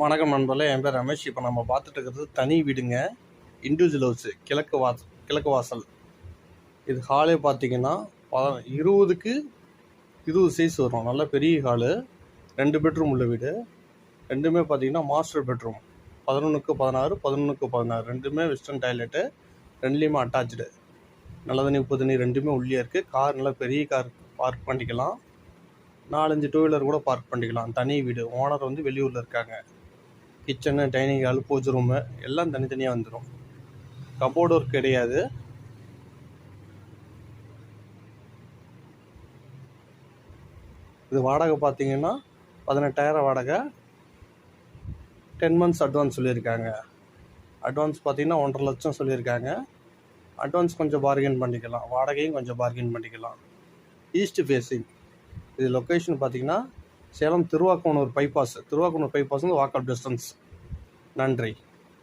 வணக்கம் நண்பர்களே என் பேர் ரமேஷ். இப்போ நம்ம பார்த்துட்டு இருக்கிறது தனி வீடுங்க. இண்டிவிஜுவல் ஹவுஸு கிழக்கு வாசல் கிழக்கு வாசல். இது ஹாலே பார்த்தீங்கன்னா ப இருபதுக்கு இருபது சைஸ் வரும். நல்ல பெரிய ஹாலு ரெண்டு பெட்ரூம் உள்ள வீடு. ரெண்டுமே பார்த்தீங்கன்னா மாஸ்டர் பெட்ரூம் பதினொன்றுக்கு பதினாறு பதினொன்றுக்கு பதினாறு. ரெண்டுமே வெஸ்டர்ன் டாய்லெட்டு ரெண்டுலேயுமே அட்டாச்சு நல்ல தண்ணி உப்பு தண்ணி ரெண்டுமே உள்ளே இருக்குது கார் நல்லா பெரிய கார் பார்க் பண்ணிக்கலாம். நாலஞ்சு டூ வீலர் கூட பார்க் பண்ணிக்கலாம். தனி வீடு. ஓனர் வந்து வெளியூரில் இருக்காங்க. Kitchen dining hall puja room எல்லாம் தனித்தனியாக வந்துடும் கபோர்டு ஒர்க் கிடையாது. இது வாடகை பார்த்தீங்கன்னா பதினெட்டாயிரம் வாடகை. டென் மந்த்ஸ் அட்வான்ஸ் சொல்லியிருக்காங்க. அட்வான்ஸ் பார்த்தீங்கன்னா ஒன்றரை லட்சம் சொல்லியிருக்காங்க. அட்வான்ஸ் கொஞ்சம் பார்கெயின் பண்ணிக்கலாம். வாடகையும் கொஞ்சம் பார்கெயின் பண்ணிக்கலாம். ஈஸ்ட் ஃபேஸிங் இது லொக்கேஷன் பார்த்தீங்கன்னா சேலம் திருவாக்கோணூர் பைபாஸ் திருவாக்கோணூர் பைபாஸ் வந்து வாக்கப் டிஸ்டன்ஸ் நன்றி.